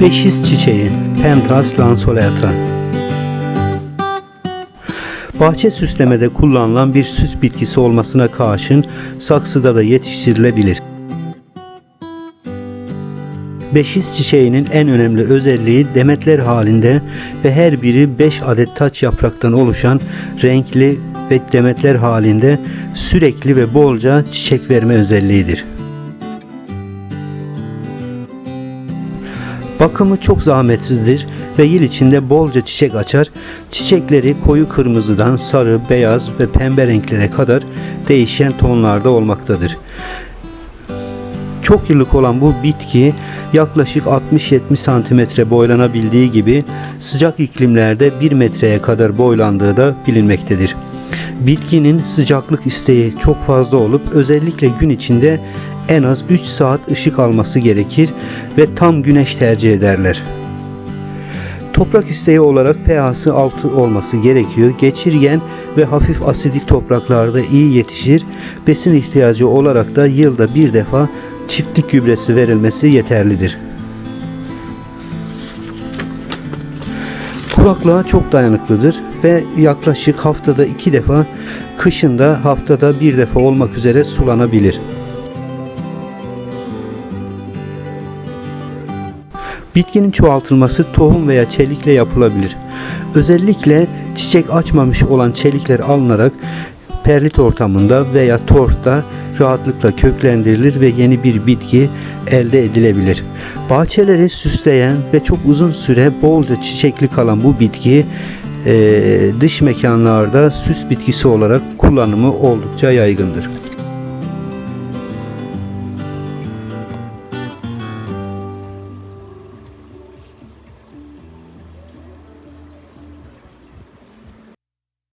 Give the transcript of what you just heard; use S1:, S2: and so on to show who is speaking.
S1: Beşiz çiçeği Pentas lanceolata Bahçe süslemede kullanılan bir süs bitkisi olmasına karşın saksıda da yetiştirilebilir. Beşiz çiçeğinin en önemli özelliği demetler halinde ve her biri 5 adet taç yapraktan oluşan renkli ve demetler halinde sürekli ve bolca çiçek verme özelliğidir. Bakımı çok zahmetsizdir ve yıl içinde bolca çiçek açar. Çiçekleri koyu kırmızıdan sarı, beyaz ve pembe renklere kadar değişen tonlarda olmaktadır. Çok yıllık olan bu bitki yaklaşık 60-70 santimetre boylanabildiği gibi sıcak iklimlerde 1 metreye kadar boylandığı da bilinmektedir. Bitkinin sıcaklık isteği çok fazla olup özellikle gün içinde en az 3 saat ışık alması gerekir ve tam güneş tercih ederler. Toprak isteği olarak pH'sı 6 olması gerekiyor. Geçirgen ve hafif asidik topraklarda iyi yetişir. Besin ihtiyacı olarak da yılda bir defa çiftlik gübresi verilmesi yeterlidir. Kuraklığa çok dayanıklıdır ve yaklaşık haftada iki defa, kışında haftada bir defa olmak üzere sulanabilir. Bitkinin çoğaltılması tohum veya çelikle yapılabilir. Özellikle çiçek açmamış olan çelikler alınarak perlit ortamında veya torfta rahatlıkla köklendirilir ve yeni bir bitki elde edilebilir. Bahçeleri süsleyen ve çok uzun süre bolca çiçekli kalan bu bitki eee, dış mekanlarda süs bitkisi olarak kullanımı oldukça yaygındır.